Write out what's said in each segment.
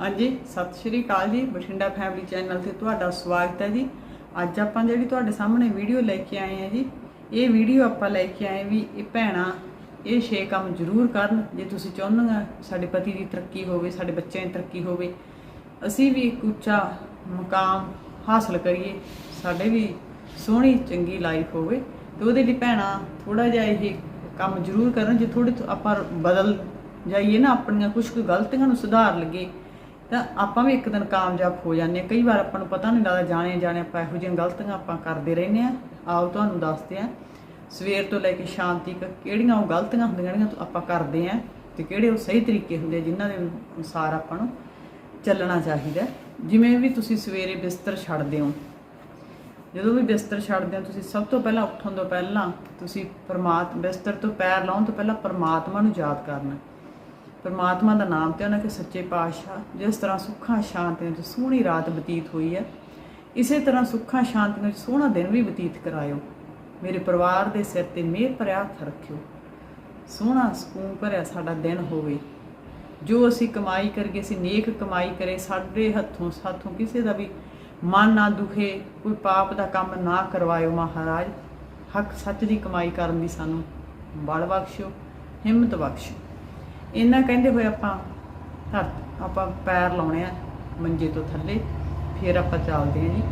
ਹਾਂਜੀ, ਸਤਿ ਸ਼੍ਰੀ ਅਕਾਲ ਜੀ, ਬਠਿੰਡਾ ਫੈਮਿਲੀ ਚੈਨਲ ਤੇ ਤੁਹਾਡਾ ਸਵਾਗਤ ਹੈ ਜੀ। ਅੱਜ ਆਪਾਂ ਜਿਹੜੀ ਤੁਹਾਡੇ ਸਾਹਮਣੇ ਵੀਡੀਓ ਲੈ ਕੇ ਆਏ ਹਾਂ ਜੀ, ਇਹ ਵੀਡੀਓ ਆਪਾਂ ਲੈ ਕੇ ਆਏ ਵੀ ਇਹ ਭੈਣਾਂ ਇਹ ਛੇ ਕੰਮ ਜ਼ਰੂਰ ਕਰਨ, ਜੇ ਤੁਸੀਂ ਚਾਹੁੰਦੇ ਹੋ ਸਾਡੇ ਪਤੀ ਦੀ ਤਰੱਕੀ ਹੋਵੇ, ਸਾਡੇ ਬੱਚਿਆਂ ਦੀ ਤਰੱਕੀ ਹੋਵੇ, ਅਸੀਂ ਵੀ ਇੱਕ ਉੱਚਾ ਮੁਕਾਮ ਹਾਸਲ ਕਰੀਏ, ਸਾਡੇ ਵੀ ਸੋਹਣੀ ਚੰਗੀ ਲਾਈਫ ਹੋਵੇ, ਤੇ ਉਹਦੇ ਲਈ ਭੈਣਾਂ ਥੋੜਾ ਜਿਹਾ ਇਹ ਕੰਮ ਜ਼ਰੂਰ ਕਰਨ, ਜੇ ਥੋੜੇ ਆਪਾਂ ਬਦਲ ਜਾਈਏ ਨਾ, ਆਪਣੀਆਂ ਕੁਝ ਕੁ ਗਲਤੀਆਂ ਨੂੰ ਸੁਧਾਰ ਲਈਏ ਤਾਂ ਆਪਾਂ ਵੀ ਇੱਕ ਦਿਨ ਕਾਮਯਾਬ ਹੋ ਜਾਂਦੇ ਹਾਂ। ਕਈ ਵਾਰ ਆਪਾਂ ਨੂੰ ਪਤਾ ਨਹੀਂ ਲੱਗਦਾ, ਜਾਣੇ ਜਾਣੇ ਆਪਾਂ ਇਹੋ ਜਿਹੀਆਂ ਗਲਤੀਆਂ ਆਪਾਂ ਕਰਦੇ ਰਹਿੰਦੇ ਆ ਆਓ ਤੁਹਾਨੂੰ ਦੱਸਦੇ ਆ ਸਵੇਰ ਤੋਂ ਲੈ ਕੇ ਸ਼ਾਮ ਤੱਕ ਕਿਹੜੀਆਂ ਉਹ ਗਲਤੀਆਂ ਹੁੰਦੀਆਂ ਜਿਹੜੀਆਂ ਆਪਾਂ ਕਰਦੇ ਆ ਤੇ ਕਿਹੜੇ ਉਹ ਸਹੀ ਤਰੀਕੇ ਹੁੰਦੇ ਆ ਜਿਨ੍ਹਾਂ ਦੇ ਅਨੁਸਾਰ ਆਪਾਂ ਨੂੰ ਚੱਲਣਾ ਚਾਹੀਦਾ ਜਿਵੇਂ ਵੀ ਤੁਸੀਂ ਸਵੇਰੇ ਬਿਸਤਰ ਛੱਡਦੇ ਹੋ, ਜਦੋਂ ਵੀ ਬਿਸਤਰ ਛੱਡਦੇ ਹੋ, ਤੁਸੀਂ ਸਭ ਤੋਂ ਪਹਿਲਾਂ ਉੱਠਣ ਤੋਂ ਪਹਿਲਾਂ ਤੁਸੀਂ ਪਰਮਾਤਮਾ, ਬਿਸਤਰ ਤੋਂ ਪੈਰ ਲਾਉਣ ਤੋਂ ਪਹਿਲਾਂ ਪਰਮਾਤਮਾ ਨੂੰ ਯਾਦ ਕਰਨਾ। ਪਰਮਾਤਮਾ ਦਾ ਨਾਮ ਤੇ ਉਹਨਾਂ ਕੇ ਸੱਚੇ ਪਾਤਸ਼ਾਹ, ਜਿਸ ਤਰ੍ਹਾਂ ਸੁੱਖਾਂ ਸ਼ਾਂਤੀਆਂ 'ਚ ਸੋਹਣੀ ਰਾਤ ਬਤੀਤ ਹੋਈ ਹੈ, ਇਸੇ ਤਰ੍ਹਾਂ ਸੁੱਖਾਂ ਸ਼ਾਂਤੀਆਂ ਵਿੱਚ ਸੋਹਣਾ ਦਿਨ ਵੀ ਬਤੀਤ ਕਰਾਇਓ। ਮੇਰੇ ਪਰਿਵਾਰ ਦੇ ਸਿਰ ਤੇ ਮਿਹਰ ਭਰਿਆ ਹੱਥ ਰੱਖਿਓ। ਸੋਹਣਾ ਸਕੂਨ ਭਰਿਆ ਸਾਡਾ ਦਿਨ ਹੋਵੇ। ਜੋ ਅਸੀਂ ਕਮਾਈ ਕਰਕੇ ਅਸੀਂ ਨੇਕ ਕਮਾਈ ਕਰੇ, ਸਾਡੇ ਹੱਥੋਂ ਸਾਥੋਂ ਕਿਸੇ ਦਾ ਵੀ ਮਨ ਨਾ ਦੁਖੇ, ਕੋਈ ਪਾਪ ਦਾ ਕੰਮ ਨਾ ਕਰਵਾਇਓ ਮਹਾਰਾਜ। ਹੱਕ ਸੱਚ ਦੀ ਕਮਾਈ ਕਰਨ ਦੀ ਸਾਨੂੰ ਬਲ ਬਖਸ਼ਿਓ, ਹਿੰਮਤ ਬਖਸ਼ਿਓ। ਇਹਨਾਂ ਕਹਿੰਦੇ ਹੋਏ ਆਪਾਂ ਧਰਤ ਆਪਾਂ ਪੈਰ ਲਾਉਣੇ ਆ ਮੰਜੇ ਤੋਂ ਥੱਲੇ, ਫਿਰ ਆਪਾਂ ਚੱਲਦੇ ਆ ਜੀ।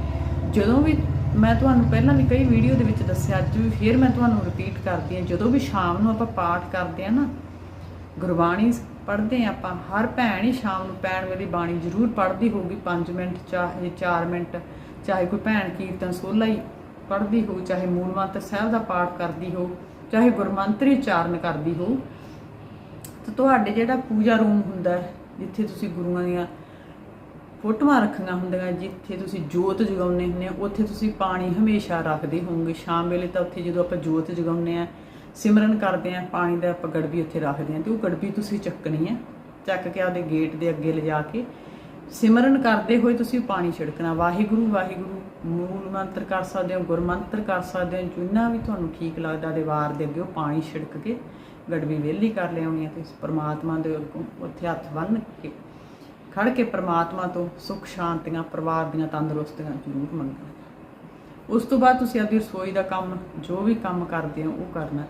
ਜਦੋਂ ਵੀ ਮੈਂ ਤੁਹਾਨੂੰ ਪਹਿਲਾਂ ਵੀ ਕਈ ਵੀਡੀਓ ਦੇ ਵਿੱਚ ਦੱਸਿਆ, ਅੱਜ ਵੀ ਫਿਰ ਮੈਂ ਤੁਹਾਨੂੰ ਰਿਪੀਟ ਕਰਦੀ ਆ, ਜਦੋਂ ਵੀ ਸ਼ਾਮ ਨੂੰ ਆਪਾਂ ਪਾਠ ਕਰਦੇ ਆ ਨਾ, ਗੁਰਬਾਣੀ ਪੜ੍ਹਦੇ ਆ ਆਪਾਂ, ਹਰ ਭੈਣ ਹੀ ਸ਼ਾਮ ਨੂੰ ਪੈਣ ਵੇਲੇ ਬਾਣੀ ਜ਼ਰੂਰ ਪੜ੍ਹਦੀ ਹੋਊਗੀ 5 ਮਿੰਟ ਚਾਹੇ 4 ਮਿੰਟ, ਚਾਹੇ ਕੋਈ ਭੈਣ ਕੀਰਤਨ ਸੋਲਾ ਹੀ ਪੜ੍ਹਦੀ ਹੋਊ, ਚਾਹੇ ਮੂਲ ਮੰਤਰ ਸਾਹਿਬ ਦਾ ਪਾਠ ਕਰਦੀ ਹੋ ਚਾਹੇ ਗੁਰਮੰਤਰੀ ਉਚਾਰਨ ਕਰਦੀ ਹੋ ਤੇ ਤੁਹਾਡੇ ਜਿਹੜਾ ਪੂਜਾ ਰੂਮ ਹੁੰਦਾ ਹੈ, ਜਿੱਥੇ ਤੁਸੀਂ ਗੁਰੂਆਂ ਦੀਆਂ ਫੋਟੋਆਂ ਰੱਖੀਆਂ ਹੁੰਦੀਆਂ ਜਿੱਥੇ ਤੁਸੀਂ ਜੋਤ ਜਗਾਉਂਦੇ ਹੁੰਦੇ ਆ ਉੱਥੇ ਤੁਸੀਂ ਪਾਣੀ ਹਮੇਸ਼ਾ ਰੱਖਦੇ ਹੋਵੋਗੇ। ਸ਼ਾਮ ਵੇਲੇ ਤਾਂ ਉੱਥੇ ਜਦੋਂ ਆਪਾਂ ਜੋਤ ਜਗਾਉਂਦੇ ਆ ਸਿਮਰਨ ਕਰਦੇ ਆ ਪਾਣੀ ਦਾ ਆਪਾਂ ਗੜਬੀ ਉੱਥੇ ਰੱਖਦੇ ਆ ਤੇ ਉਹ ਗੜਬੀ ਤੁਸੀਂ ਚੱਕਣੀ ਹੈ। ਚੱਕ ਕੇ ਆਪਦੇ ਗੇਟ ਦੇ ਅੱਗੇ ਲਿਜਾ ਕੇ ਸਿਮਰਨ ਕਰਦੇ ਹੋਏ ਤੁਸੀਂ ਪਾਣੀ ਛਿੜਕਣਾ। ਵਾਹਿਗੁਰੂ ਵਾਹਿਗੁਰੂ ਮੂਲ ਮੰਤਰ ਕਰ ਸਕਦੇ ਹੋ ਗੁਰਮੰਤਰ ਕਰ ਸਕਦੇ ਹੋ ਜਿੰਨਾ ਵੀ ਤੁਹਾਨੂੰ ਠੀਕ ਲੱਗਦਾ ਦੇ ਵਾਰ ਦੇ ਅੱਗੇ ਉਹ ਪਾਣੀ ਛਿੜਕ ਕੇ ਗੜਬੀ ਵਿਹਲੀ ਕਰ ਲਿਆਉਣੀ ਹੈ ਤੇ ਪ੍ਰਮਾਤਮਾ ਦੇ ਉੱਥੇ ਹੱਥ ਬੰਨ੍ਹ ਕੇ ਖੜ ਕੇ ਪ੍ਰਮਾਤਮਾ ਤੋਂ ਸੁੱਖ ਸ਼ਾਂਤੀਆਂ ਪਰਿਵਾਰ ਦੀਆਂ ਤੰਦਰੁਸਤੀਆਂ ਜ਼ਰੂਰ ਮੰਗਣਾ ਉਸ ਤੋਂ ਬਾਅਦ ਤੁਸੀਂ ਆਪਣੀ ਰਸੋਈ ਦਾ ਕੰਮ ਜੋ ਵੀ ਕੰਮ ਕਰਦੇ ਹੋ ਉਹ ਕਰਨਾ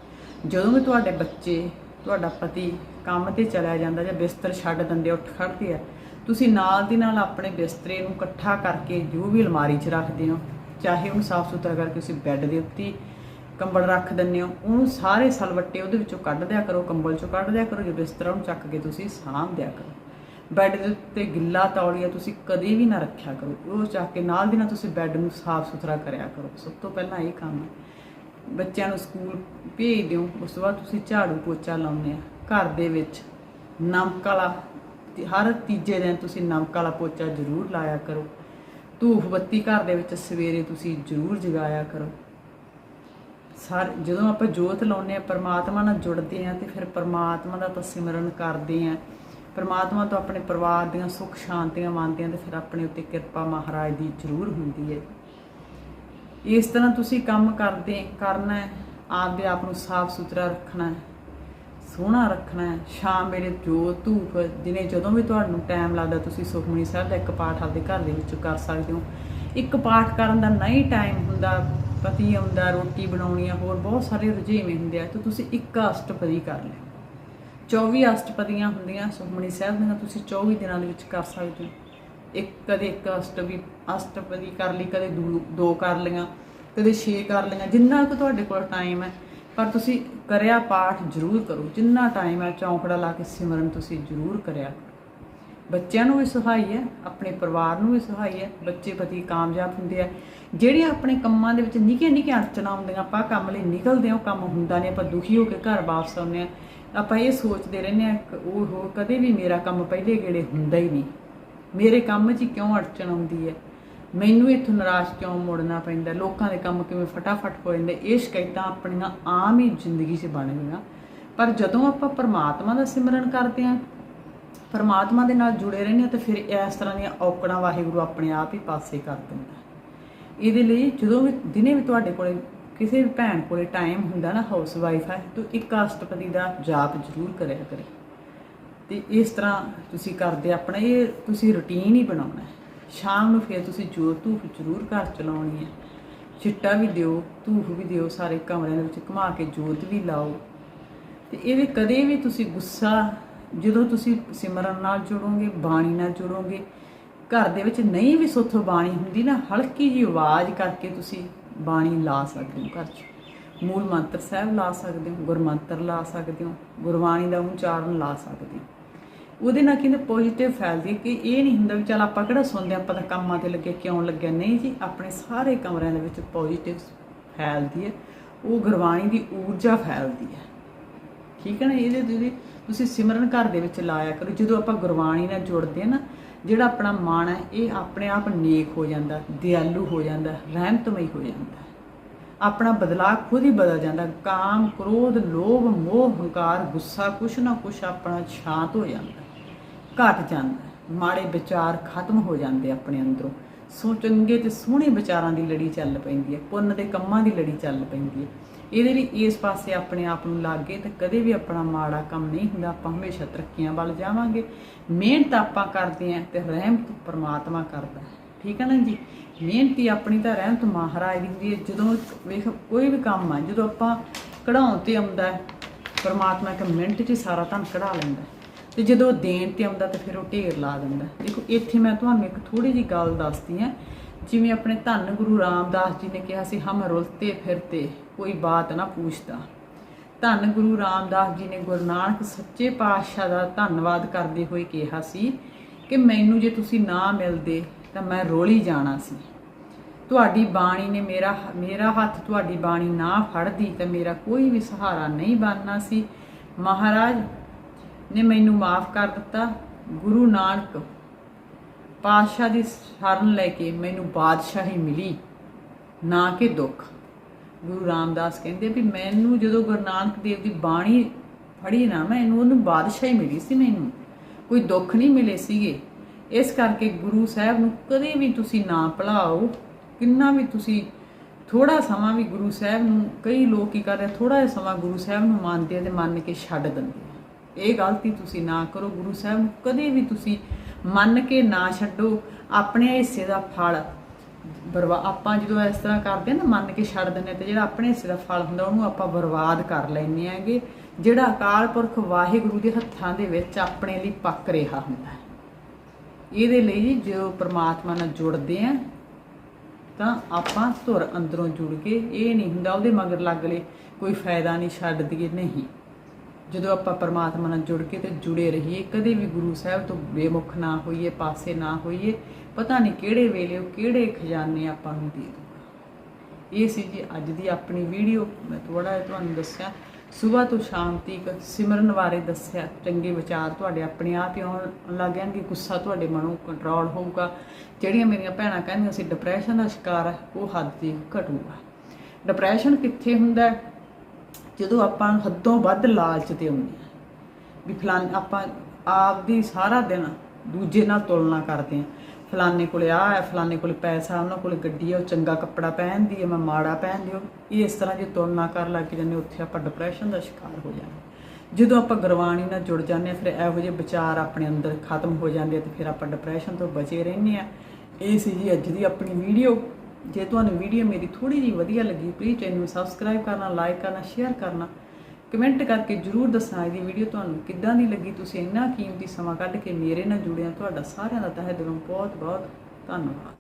ਜਦੋਂ ਵੀ ਤੁਹਾਡੇ ਬੱਚੇ ਤੁਹਾਡਾ ਪਤੀ ਕੰਮ ਤੇ ਚਲਿਆ ਜਾਂਦਾ ਜਾਂ ਬਿਸਤਰ ਛੱਡ ਦਿੰਦੇ ਆ, ਉੱਠ ਖੜਦੇ ਆ ਤੁਸੀਂ ਨਾਲ ਦੀ ਨਾਲ ਆਪਣੇ ਬਿਸਤਰੇ ਨੂੰ ਇਕੱਠਾ ਕਰਕੇ ਜੋ ਵੀ ਅਲਮਾਰੀ 'ਚ ਰੱਖਦੇ ਹੋ ਚਾਹੇ ਉਹਨੂੰ ਸਾਫ਼ ਸੁਥਰਾ ਕਰਕੇ ਤੁਸੀਂ ਬੈੱਡ ਦੇ ਉੱਤੇ ਕੰਬਲ ਰੱਖ ਦਿੰਦੇ ਹੋ, ਉਹਨੂੰ ਸਾਰੇ ਸਲਵੱਟੇ ਉਹਦੇ ਵਿੱਚੋਂ ਕੱਢ ਦਿਆ ਕਰੋ, ਕੰਬਲ ਚੋਂ ਕੱਢ ਦਿਆ ਕਰੋ ਜੇ ਬਿਸਤਰਾ ਨੂੰ ਚੱਕ ਕੇ ਤੁਸੀਂ ਸਾਂਭ ਦਿਆ ਕਰੋ। ਬੈੱਡ ਦੇ ਉੱਤੇ ਗਿੱਲਾ ਤੌਲੀਆ ਤੁਸੀਂ ਕਦੇ ਵੀ ਨਾ ਰੱਖਿਆ ਕਰੋ। ਉਹ ਚੱਕ ਕੇ ਨਾਲ ਦੀ ਨਾਲ ਤੁਸੀਂ ਬੈੱਡ ਨੂੰ ਸਾਫ਼ ਸੁਥਰਾ ਕਰਿਆ ਕਰੋ। ਸਭ ਤੋਂ ਪਹਿਲਾਂ ਇਹ ਕੰਮ ਹੈ। ਬੱਚਿਆਂ ਨੂੰ ਸਕੂਲ ਭੇਜ ਦਿਓ, ਉਸ ਤੋਂ ਬਾਅਦ ਤੁਸੀਂ ਝਾੜੂ ਪੋਚਾ ਲਾਉਂਦੇ ਆ। ਘਰ ਦੇ ਵਿੱਚ ਨਮਕ ਵਾਲਾ ਹਰ ਤੀਜੇ ਦਿਨ ਤੁਸੀਂ ਨਮਕ ਵਾਲਾ ਪੋਚਾ ਜ਼ਰੂਰ ਲਾਇਆ ਕਰੋ। ਧੂਫ ਬੱਤੀ ਘਰ ਦੇ ਵਿੱਚ ਸਵੇਰੇ ਤੁਸੀਂ ਜ਼ਰੂਰ ਜਗਾਇਆ ਕਰੋ। ਸਰ ਜਦੋਂ ਆਪਾਂ ਜੋਤ ਲਾਉਂਦੇ ਆ ਪਰਮਾਤਮਾ ਨਾਲ ਜੁੜਦੇ ਆ ਤੇ ਫਿਰ ਪਰਮਾਤਮਾ ਦਾ ਤਾਂ ਸਿਮਰਨ ਕਰਦੇ ਆ ਪਰਮਾਤਮਾ ਤੋਂ ਆਪਣੇ ਪਰਿਵਾਰ ਦੀਆਂ ਸੁੱਖ ਸ਼ਾਂਤੀਆਂ ਮੰਨਦੇ ਆ ਤੇ ਫਿਰ ਆਪਣੇ ਉੱਤੇ ਕਿਰਪਾ ਮਹਾਰਾਜ ਦੀ ਜ਼ਰੂਰ ਹੁੰਦੀ ਹੈ। ਇਸ ਤਰ੍ਹਾਂ ਤੁਸੀਂ ਕੰਮ ਕਰਦੇ, ਕਰਨਾ ਹੈ, ਆਪਦੇ ਆਪ ਨੂੰ ਸਾਫ਼ ਸੁਥਰਾ ਰੱਖਣਾ ਹੈ, ਸੋਹਣਾ ਰੱਖਣਾ ਹੈ। ਸ਼ਾਮ ਵੇਲੇ ਜੋ ਧੂਪ ਦਿਨੇ ਜਦੋਂ ਵੀ ਤੁਹਾਨੂੰ ਟਾਈਮ ਲੱਗਦਾ, ਤੁਸੀਂ ਸੁਖਮਨੀ ਸਾਹਿਬ ਦਾ ਇੱਕ ਪਾਠ ਆਪਦੇ ਘਰ ਦੇ ਵਿੱਚ ਕਰ ਸਕਦੇ ਹੋ। ਇੱਕ ਪਾਠ ਕਰਨ ਦਾ ਨਹੀਂ ਟਾਈਮ ਹੁੰਦਾ। ਪਤੀ ਆਉਂਦਾ, ਰੋਟੀ ਬਣਾਉਣੀ ਆ, ਹੋਰ ਬਹੁਤ ਸਾਰੇ ਰੁਝੇਵੇਂ ਹੁੰਦੇ ਆ, ਤਾਂ ਤੁਸੀਂ ਇੱਕ ਅਸ਼ਟਪਦੀ ਕਰ ਲਿਓ। 24 ਅਸ਼ਟਪਦੀਆਂ ਹੁੰਦੀਆਂ ਸੁਖਮਣੀ ਸਾਹਿਬ ਦੀਆਂ ਤੁਸੀਂ 24 ਦਿਨਾਂ ਦੇ ਵਿੱਚ ਕਰ ਸਕਦੇ ਹੋ। ਇੱਕ ਕਦੇ ਇੱਕ ਅਸ਼ਟਵੀ, ਅਸ਼ਟਪਦੀ ਕਰ ਲਈ, ਕਦੇ ਦੋ- ਦੋ ਕਰ ਲਈਆਂ, ਕਦੇ 6 ਕਰ ਲਈਆਂ, ਜਿੰਨਾ ਕੁ ਤੁਹਾਡੇ ਕੋਲ ਟਾਈਮ ਹੈ, ਪਰ ਤੁਸੀਂ ਕਰਿਆ ਪਾਠ ਜ਼ਰੂਰ ਕਰੋ। ਜਿੰਨਾ ਟਾਈਮ ਹੈ, ਚੌਂਕੜਾ ਲਾ ਕੇ ਸਿਮਰਨ ਤੁਸੀਂ ਜ਼ਰੂਰ ਕਰਿਆ ਬੱਚਿਆਂ ਨੂੰ ਵੀ ਸਹਾਈ ਹੈ, ਆਪਣੇ ਪਰਿਵਾਰ ਨੂੰ ਵੀ ਸਹਾਈ ਹੈ, ਬੱਚੇ ਪਤੀ ਕਾਮਯਾਬ ਹੁੰਦੇ ਆ। ਜਿਹੜੀਆਂ ਆਪਣੇ ਕੰਮਾਂ ਦੇ ਵਿੱਚ ਨਿੱਕੀਆਂ ਨਿੱਕੀਆਂ ਅੜਚਣਾਂ ਹੁੰਦੀਆਂ, ਆਪਾਂ ਕੰਮ ਲਈ ਨਿਕਲਦੇ ਹਾਂ, ਉਹ ਕੰਮ ਹੁੰਦਾ ਨਹੀਂ, ਆਪਾਂ ਦੁਖੀ ਹੋ ਕੇ ਘਰ ਵਾਪਸ ਆਉਂਦੇ ਆ ਆਪਾਂ ਇਹ ਸੋਚਦੇ ਰਹਿੰਦੇ ਆ ਕਿ ਉਹ ਹੋ ਕਦੇ ਵੀ ਮੇਰਾ ਕੰਮ ਪਹਿਲੇ ਗੇੜੇ ਹੁੰਦਾ ਹੀ ਨਹੀਂ। ਮੇਰੇ ਕੰਮ 'ਚ ਕਿਉਂ ਅੜਚਣ ਆਉਂਦੀ ਹੈ? ਮੈਨੂੰ ਇੱਥੋਂ ਨਿਰਾਸ਼ ਕਿਉਂ ਮੁੜਨਾ ਪੈਂਦਾ? ਲੋਕਾਂ ਦੇ ਕੰਮ ਕਿਵੇਂ ਫਟਾਫਟ ਹੋ ਜਾਂਦੇ? ਇਹ ਸ਼ਿਕਾਇਤਾਂ ਆਪਣੀਆਂ ਆਮ ਹੀ ਜ਼ਿੰਦਗੀ 'ਚ ਬਣ ਗਈਆਂ। ਪਰ ਜਦੋਂ ਆਪਾਂ ਪਰਮਾਤਮਾ ਦਾ ਸਿਮਰਨ ਕਰਦੇ ਹਾਂ ਪਰਮਾਤਮਾ ਦੇ ਨਾਲ ਜੁੜੇ ਰਹਿੰਦੇ ਹਾਂ ਤਾਂ ਫਿਰ ਇਸ ਤਰ੍ਹਾਂ ਦੀਆਂ ਔਕੜਾਂ ਵਾਹਿਗੁਰੂ ਆਪਣੇ ਆਪ ਹੀ ਪਾਸੇ ਕਰ ਦਿੰਦਾ ਇਹਦੇ ਲਈ ਜਦੋਂ ਵੀ ਦਿਨੇ ਵੀ ਤੁਹਾਡੇ ਕੋਲੇ ਕਿਸੇ ਵੀ ਭੈਣ ਕੋਲੇ ਟਾਈਮ ਹੁੰਦਾ ਨਾ ਹਾਊਸ ਵਾਈਫ ਹੈ, ਤਾਂ ਇੱਕ ਅਸ਼ਟਪਦੀ ਦਾ ਜਾਪ ਜ਼ਰੂਰ ਕਰਿਆ ਕਰੇ। ਤੇ ਇਸ ਤਰ੍ਹਾਂ ਤੁਸੀਂ ਕਰਦੇ ਆਪਣਾ ਇਹ ਤੁਸੀਂ ਰੁਟੀਨ ਹੀ ਬਣਾਉਣਾ ਹੈ। ਸ਼ਾਮ ਨੂੰ ਫਿਰ ਤੁਸੀਂ ਜੋਤ ਧੂਫ ਜ਼ਰੂਰ ਘਰ ਚਲਾਉਣੀ ਹੈ। ਚਿੱਟਾ ਵੀ ਦਿਓ, ਧੂਫ ਵੀ ਦਿਓ, ਸਾਰੇ ਕਮਰਿਆਂ ਦੇ ਵਿੱਚ ਘੁਮਾ ਕੇ ਜੋਤ ਵੀ ਲਾਓ। ਤੇ ਇਹਦੇ ਕਦੇ ਵੀ ਤੁਸੀਂ ਗੁੱਸਾ ਜਦੋਂ ਤੁਸੀਂ ਸਿਮਰਨ ਨਾਲ ਜੁੜੋਗੇ ਬਾਣੀ ਨਾਲ ਜੁੜੋਗੇ ਘਰ ਦੇ ਵਿੱਚ ਨਹੀਂ ਵੀ ਸੁੱਥ ਬਾਣੀ ਹੁੰਦੀ ਨਾ ਹਲਕੀ ਜਿਹੀ ਆਵਾਜ਼ ਕਰਕੇ ਤੁਸੀਂ ਬਾਣੀ ਲਾ ਸਕਦੇ ਹੋ ਘਰ 'ਚ। ਮੂਲ ਮੰਤਰ ਸਾਹਿਬ ਲਾ ਸਕਦੇ ਹੋ ਗੁਰਮੰਤਰ ਲਾ ਸਕਦੇ ਹੋ ਗੁਰਬਾਣੀ ਦਾ ਉਚਾਰਨ ਲਾ ਸਕਦੇ ਹੋ। ਉਹਦੇ ਨਾਲ ਕਿੰਨੇ ਪੋਜ਼ਿਟਿਵ ਫੈਲਦੀ ਹੈ ਕਿ ਇਹ ਨਹੀਂ ਹੁੰਦਾ ਵੀ ਚਲ ਆਪਾਂ ਕਿਹੜਾ ਸੁਣਦੇ ਹਾਂ, ਆਪਾਂ ਤਾਂ ਕੰਮਾਂ ਤੇ ਲੱਗੇ ਕਿਉਂ ਲੱਗਿਆ? ਨਹੀਂ ਜੀ ਆਪਣੇ ਸਾਰੇ ਕਮਰਿਆਂ ਦੇ ਵਿੱਚ ਪੋਜ਼ਿਟਿਵ ਫੈਲਦੀ ਹੈ। ਉਹ ਗੁਰਬਾਣੀ ਦੀ ਊਰਜਾ ਫੈਲਦੀ ਹੈ। ਠੀਕ ਹੈ ਨਾ? ਇਹਦੇ ਤੁਸੀਂ ਤੁਸੀਂ ਸਿਮਰਨ ਘਰ ਦੇ ਵਿੱਚ ਲਾਇਆ ਕਰੋ। ਜਦੋਂ ਆਪਾਂ ਗੁਰਬਾਣੀ ਨਾਲ ਜੁੜਦੇ ਹਾਂ ਨਾ, ਜਿਹੜਾ ਆਪਣਾ ਮਨ ਹੈ, ਇਹ ਆਪਣੇ ਆਪ ਨੇਕ ਹੋ ਜਾਂਦਾ, ਦਿਆਲੂ ਹੋ ਜਾਂਦਾ, ਰਹਿਮਤਮਈ ਹੋ ਜਾਂਦਾ। ਆਪਣਾ ਬਦਲਾਅ ਖੁਦ ਹੀ ਬਦਲ ਜਾਂਦਾ। ਕਾਮ, ਕ੍ਰੋਧ, ਲੋਭ, ਮੋਹ, ਹੰਕਾਰ, ਗੁੱਸਾ, ਕੁਛ ਨਾ ਕੁਛ ਆਪਣਾ ਸ਼ਾਂਤ ਹੋ ਜਾਂਦਾ। ਘਟ ਜਾਂਦਾ। ਮਾੜੇ ਵਿਚਾਰ ਖਤਮ ਹੋ ਜਾਂਦੇ ਆਪਣੇ ਅੰਦਰੋਂ। ਸੋ ਚੰਗੇ ਤੇ ਸੋਹਣੇ ਵਿਚਾਰਾਂ ਦੀ ਲੜੀ ਚੱਲ ਪੈਂਦੀ ਹੈ। ਪੁੰਨ ਦੇ ਕੰਮਾਂ ਦੀ ਲੜੀ ਚੱਲ ਪੈਂਦੀ ਹੈ। ਇਹਦੇ ਲਈ ਇਸ ਪਾਸੇ ਆਪਣੇ ਆਪ ਨੂੰ ਲਾਗੇ ਤੇ ਕਦੇ ਵੀ ਆਪਣਾ ਮਾੜਾ ਕੰਮ ਨਹੀਂ ਹੁੰਦਾ। ਆਪਾਂ ਹਮੇਸ਼ਾ ਤਰੱਕੀਆਂ ਵੱਲ ਜਾਵਾਂਗੇ। ਮਿਹਨਤ ਆਪਾਂ ਕਰਦੇ ਆਂ ਤੇ ਰਹਿਮਤ ਪਰਮਾਤਮਾ ਕਰਦਾ ਠੀਕ ਹੈ ਨਾ ਜੀ? ਮਿਹਨਤੀ ਆਪਣੀ ਤਾਂ ਰਹਿਮਤ ਮਹਾਰਾਜ ਦੀ ਹੁੰਦੀ ਹੈ। ਜਦੋਂ ਵੇਖ, ਕੋਈ ਵੀ ਕੰਮ ਆ, ਜਦੋਂ ਆਪਾਂ ਕਢਾਉਣ ਤੇ ਆਉਂਦਾ ਪਰਮਾਤਮਾ ਇੱਕ ਮਿੰਟ 'ਚ ਸਾਰਾ ਧਨ ਕਢਾ ਲੈਂਦਾ ਹੈ। ਤੇ ਜਦੋਂ ਦੇਣ ਤੇ ਆਉਂਦਾ ਤਾਂ ਫਿਰ ਉਹ ਢੇਰ ਲਾ ਦਿੰਦਾ ਦੇਖੋ, ਇੱਥੇ ਮੈਂ ਤੁਹਾਨੂੰ ਇੱਕ ਥੋੜੀ ਜੀ ਗੱਲ ਦੱਸਦੀ ਹਾਂ। ਜਿਵੇਂ ਆਪਣੇ ਧੰਨ ਗੁਰੂ ਰਾਮਦਾਸ ਜੀ ਨੇ ਕਿਹਾ ਸੀ, ਹਮ ਰੁਲਤੇ ਫਿਰਤੇ, ਕੋਈ ਬਾਤ ਨਾ ਪੁੱਛਦਾ। ਧੰਨ ਗੁਰੂ ਰਾਮਦਾਸ ਜੀ ਨੇ ਗੁਰੂ ਨਾਨਕ ਸੱਚੇ ਪਾਤਸ਼ਾਹ ਦਾ ਧੰਨਵਾਦ ਕਰਦੇ ਹੋਏ ਕਿਹਾ ਸੀ ਕਿ ਮੈਨੂੰ ਜੇ ਤੁਸੀਂ ਨਾ ਮਿਲਦੇ, ਤਾਂ ਮੈਂ ਰੋਲੀ ਜਾਣਾ ਸੀ। ਤੁਹਾਡੀ ਬਾਣੀ ਨੇ ਮੇਰਾ ਮੇਰਾ ਹੱਥ ਤੁਹਾਡੀ ਬਾਣੀ ਨਾ ਫੜਦੀ, ਤਾਂ ਮੇਰਾ ਕੋਈ ਵੀ ਸਹਾਰਾ ਨਹੀਂ ਬਣਨਾ ਸੀ। ਮਹਾਰਾਜ ਨੇ ਮੈਨੂੰ ਮਾਫ ਕਰ ਦਿੱਤਾ। ਗੁਰੂ ਨਾਨਕ ਪਾਤਸ਼ਾਹ ਦੀ ਸ਼ਰਨ ਲੈ ਕੇ ਮੈਨੂੰ ਬਾਦਸ਼ਾਹੀ ਮਿਲੀ। ਨਾ ਕਿ ਦੁੱਖ। ਗੁਰੂ ਰਾਮਦਾਸ ਕਹਿੰਦੇ ਵੀ ਮੈਨੂੰ ਜਦੋਂ ਗੁਰੂ ਨਾਨਕ ਦੇਵ ਦੀ ਬਾਣੀ ਫੜੀ ਨਾ ਮੈਂ ਇਹਨੂੰ ਉਹਨੂੰ ਬਾਦਸ਼ਾਹੀ ਮਿਲੀ ਸੀ ਮੈਨੂੰ। ਕੋਈ ਦੁੱਖ ਨਹੀਂ ਮਿਲੇ ਸੀਗੇ। ਇਸ ਕਰਕੇ ਗੁਰੂ ਸਾਹਿਬ ਨੂੰ ਕਦੇ ਵੀ ਤੁਸੀਂ ਨਾ ਭੁਲਾਓ। ਕਿੰਨਾ ਵੀ ਤੁਸੀਂ ਥੋੜਾ ਸਮਾਂ ਵੀ ਗੁਰੂ ਸਾਹਿਬ ਨੂੰ, ਕਈ ਲੋਕ ਕੀ ਕਰਦੇ ਥੋੜਾ ਜਿਹਾ ਸਮਾਂ ਗੁਰੂ ਸਾਹਿਬ ਨੂੰ ਮੰਨਦੇ ਆ ਤੇ ਮੰਨ ਕੇ ਛੱਡ ਦਿੰਦੇ ਆ। ਇਹ ਗਲਤੀ ਤੁਸੀਂ ਨਾ ਕਰੋ। ਗੁਰੂ ਸਾਹਿਬ ਨੂੰ ਕਦੇ ਵੀ ਤੁਸੀਂ ਮੰਨ ਕੇ ਨਾ ਛੱਡੋ ਆਪਣੇ ਹਿੱਸੇ ਦਾ ਫਲ। ਬਰਬਾ ਆਪਾਂ ਜਦੋਂ ਇਸ ਤਰ੍ਹਾਂ ਕਰਦੇ ਹਾਂ ਨਾ, ਮੰਨ ਕੇ ਛੱਡ ਦਿੰਦੇ ਹਾਂ ਤੇ ਜਿਹੜਾ ਆਪਣੇ ਹਿੱਸੇ ਦਾ ਫਲ ਹੁੰਦਾ, ਉਹਨੂੰ ਆਪਾਂ ਬਰਬਾਦ ਕਰ ਲੈਂਦੇ ਆਂਗੇ ਜਿਹੜਾ ਅਕਾਲ ਪੁਰਖ ਵਾਹਿਗੁਰੂ ਦੇ ਹੱਥਾਂ ਦੇ ਵਿੱਚ ਆਪਣੇ ਲਈ ਪੱਕ ਰਿਹਾ ਹੁੰਦਾ ਹੈ। ਇਹਦੇ ਲਈ ਜੀ ਜੋ ਪ੍ਰਮਾਤਮਾ ਨਾਲ ਜੁੜਦੇ ਆ ਤਾਂ ਆਪਾਂ ਧੁਰ ਅੰਦਰੋਂ ਜੁੜ ਕੇ, ਇਹ ਨਹੀਂ ਹੁੰਦਾ ਉਹਦੇ ਮਗਰ ਲੱਗ ਲੈ, ਕੋਈ ਫਾਇਦਾ ਨਹੀਂ, ਛੱਡ ਦਈਏ, ਨਹੀਂ। ਜਦੋਂ ਆਪਾਂ ਪਰਮਾਤਮਾ ਨਾਲ ਜੁੜ ਕੇ ਤੇ ਜੁੜੇ ਰਹੀਏ, ਕਦੇ ਵੀ ਗੁਰੂ ਸਾਹਿਬ ਤੋਂ ਬੇਮੁਖ ਨਾ ਹੋਈਏ, ਪਾਸੇ ਨਾ ਹੋਈਏ, ਪਤਾ ਨਹੀਂ ਕਿਹੜੇ ਵੇਲੇ ਉਹ ਕਿਹੜੇ ਖਜ਼ਾਨੇ ਆਪਾਂ ਨੂੰ ਦੇ ਦੂਗਾ। ਇਹ ਸੀ ਜੀ ਅੱਜ ਦੀ ਆਪਣੀ ਵੀਡੀਓ, ਮੈਂ ਥੋੜਾ ਜਿਹਾ ਤੁਹਾਨੂੰ ਦੱਸਿਆ। ਸਵੇਰ ਤੋਂ ਸ਼ਾਮ ਤੱਕ ਸਿਮਰਨ ਬਾਰੇ ਦੱਸਿਆ। ਚੰਗੇ ਵਿਚਾਰ ਤੁਹਾਡੇ ਆਪਣੇ ਆਪ ਹੀ ਆਉਣ ਲੱਗ ਜਾਣਗੇ, ਗੁੱਸਾ ਤੁਹਾਡੇ ਮਨੋਂ ਕੰਟਰੋਲ ਹੋਊਗਾ। ਜਿਹੜੀਆਂ ਮੇਰੀਆਂ ਭੈਣਾਂ ਕਹਿੰਦੀਆਂ ਸੀ ਡਿਪਰੈਸ਼ਨ ਦਾ ਸ਼ਿਕਾਰ ਹੈ, ਉਹ ਹੱਦ ਦੀ ਘਟੂਗਾ। ਡਿਪਰੈਸ਼ਨ ਕਿੱਥੇ ਹੁੰਦਾ? ਹੈ? ਜਦੋਂ ਆਪਾਂ ਹੱਦੋਂ ਵੱਧ ਲਾਲਚ ਤੇ ਆਉਂਦੇ ਆ ਵੀ ਫਲਾਨ ਆਪਾਂ ਆਪ ਦੀ ਸਾਰਾ ਦਿਨ ਦੂਜੇ ਨਾਲ ਤੁਲਨਾ ਕਰਦੇ ਆ ਫਲਾਨੇ ਕੋਲੇ ਆ ਹੈ ਫਲਾਨੇ ਕੋਲੇ ਪੈਸਾ, ਉਹਨਾਂ ਕੋਲੇ ਗੱਡੀ ਹੈ, ਉਹ ਚੰਗਾ ਕੱਪੜਾ ਪਹਿਨਦੀ ਹੈ, ਮੈਂ ਮਾੜਾ ਪਹਿਨਦੀ ਹਾਂ। ਇਹ ਇਸ ਤਰ੍ਹਾਂ ਜੇ ਤੁਲਨਾ ਕਰਨ ਲੱਗ ਜਾਂਦੇ ਉੱਥੇ ਆਪਾਂ ਡਿਪਰੈਸ਼ਨ ਦਾ ਸ਼ਿਕਾਰ ਹੋ ਜਾਂਦੇ ਜਦੋਂ ਆਪਾਂ ਗੁਰਬਾਣੀ ਨਾਲ ਜੁੜ ਜਾਂਦੇ ਆ ਫਿਰ ਇਹੋ ਜਿਹੇ ਵਿਚਾਰ ਆਪਣੇ ਅੰਦਰ ਖਤਮ ਹੋ ਜਾਂਦੇ ਆ ਤੇ ਫਿਰ ਆਪਾਂ ਡਿਪਰੈਸ਼ਨ ਤੋਂ ਬਚੇ ਰਹਿੰਦੇ ਆ ਇਹ ਸੀ ਜੀ ਅੱਜ ਦੀ ਆਪਣੀ ਵੀਡੀਓ ਜੇ ਤੁਹਾਨੂੰ ਵੀਡੀਓ ਮੇਰੀ ਥੋੜੀ ਜਿਹੀ ਵਧੀਆ ਲੱਗੀ ਪਲੀਜ਼ ਚੈਨਲ ਨੂੰ ਸਬਸਕ੍ਰਾਈਬ ਕਰਨਾ ਲਾਈਕ ਕਰਨਾ ਸ਼ੇਅਰ ਕਰਨਾ। ਕਮੈਂਟ ਕਰਕੇ ਜਰੂਰ ਦੱਸਣਾ ਇਹਦੀ ਵੀਡੀਓ ਤੁਹਾਨੂੰ ਕਿੱਦਾਂ ਦੀ ਲੱਗੀ। ਤੁਸੀਂ ਇੰਨਾ ਕੀਮਤੀ ਸਮਾਂ ਕੱਢ ਕੇ ਮੇਰੇ ਨਾਲ ਜੁੜਿਆ। ਤੁਹਾਡਾ ਸਾਰਿਆਂ ਦਾ ਤਹਿ ਦਿਲੋਂ ਬਹੁਤ ਬਹੁਤ ਧੰਨਵਾਦ।